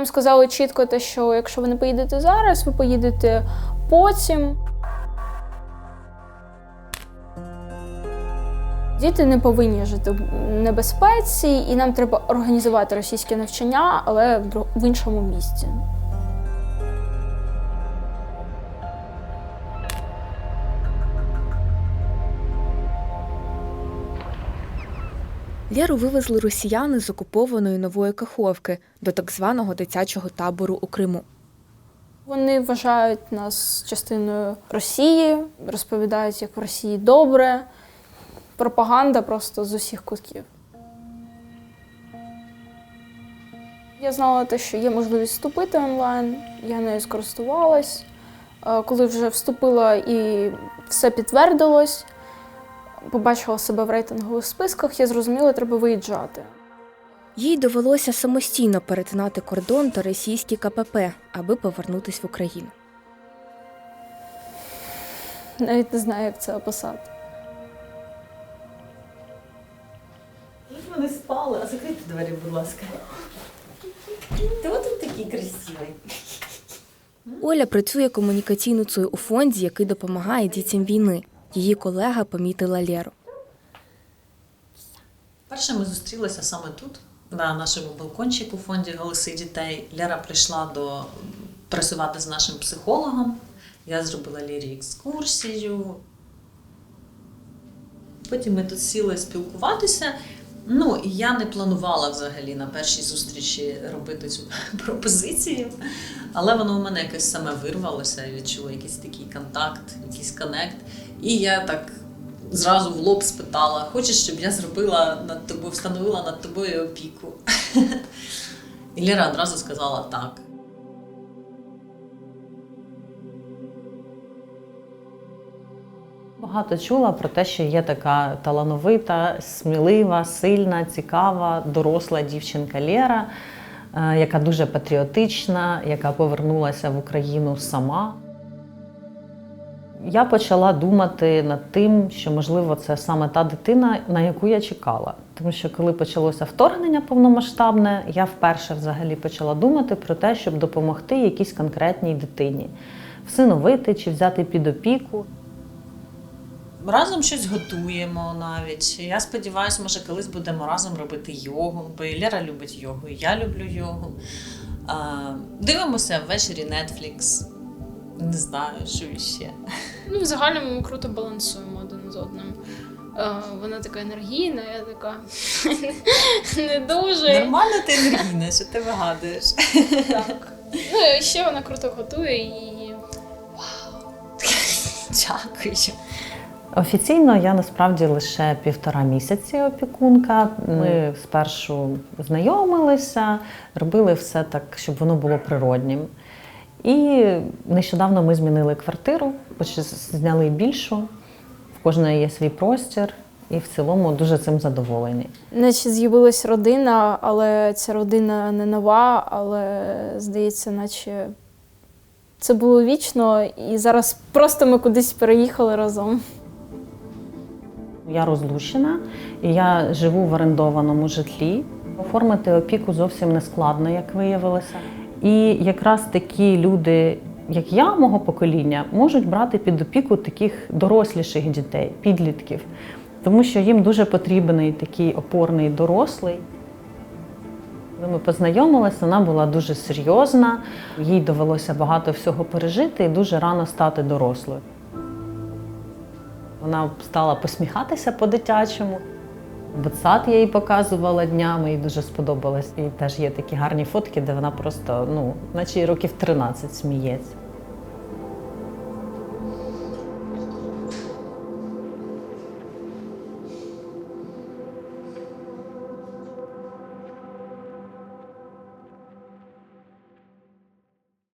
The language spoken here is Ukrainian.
Нам сказали чітко те, що якщо ви не поїдете зараз, ви поїдете потім. Діти не повинні жити в небезпеці, і нам треба організувати російське навчання, але в іншому місці. Лєру вивезли росіяни з окупованої нової Каховки до так званого дитячого табору у Криму. Вони вважають нас частиною Росії, розповідають, як в Росії добре. Пропаганда просто з усіх кутків. Я знала те, що є можливість вступити онлайн, я нею скористувалась. Е, Коли вже вступила і все підтвердилось, побачила себе в рейтингових списках, я зрозуміла, треба виїжджати. Їй довелося самостійно перетинати кордон та російські КПП, аби повернутись в Україну. Навіть не знаю, як це описати. Вони спали, а закрийте двері, будь ласка. Ти от такий красивий. Оля працює комунікаційницею у фонді, який допомагає дітям війни. Її колега помітила Лєру. Перше ми зустрілися саме тут, на нашому балкончику у фонді Голоси дітей. Ляра прийшла до працювати з нашим психологом. Я зробила Лірі екскурсію. Потім ми тут сіли спілкуватися. Ну, і я не планувала взагалі на першій зустрічі робити цю пропозицію, але воно у мене якось саме вирвалося, я відчула якийсь такий контакт, якийсь коннект. І я так зразу в лоб спитала: хочеш, щоб я зробила над тобою, встановила над тобою опіку? І Ліра одразу сказала так. Багато чула про те, що є така талановита, смілива, сильна, цікава, доросла дівчинка Лєра, е, яка дуже патріотична, яка повернулася в Україну сама. Я почала думати над тим, що можливо це саме та дитина, на яку я чекала. Тому що коли почалося вторгнення повномасштабне, я вперше взагалі почала думати про те, щоб допомогти якійсь конкретній дитині, всиновити чи взяти під опіку. Разом щось готуємо навіть. Я сподіваюся, може, колись будемо разом робити йогу, бо і Лера любить йогу, і я люблю йогу. А, дивимося ввечері Netflix. Не знаю, що ще. Ну, в загальному ми круто балансуємо один з одним. Вона така енергійна, я така не дуже. Нормально ти енергійна, що ти вигадуєш. Так. Ну, і ще вона круто готує і Вау! Дякую. Офіційно я насправді лише півтора місяці опікунка. Ми спершу знайомилися, робили все так, щоб воно було природнім. І нещодавно ми змінили квартиру, зняли більшу, в кожної є свій простір, і в цілому дуже цим задоволені. наче з'явилась родина, але ця родина не нова, але здається, наче це було вічно, і зараз просто ми кудись переїхали разом. Я розлучена, і я живу в орендованому житлі. Оформити опіку зовсім не складно, як виявилося. І якраз такі люди, як я, мого покоління, можуть брати під опіку таких доросліших дітей, підлітків, тому що їм дуже потрібний такий опорний дорослий. Коли ми познайомилися, вона була дуже серйозна, їй довелося багато всього пережити і дуже рано стати дорослою. Вона стала посміхатися по-дитячому. Ботсад я їй показувала днями, їй дуже сподобалось. І теж є такі гарні фотки, де вона просто, ну, наче років 13 сміється.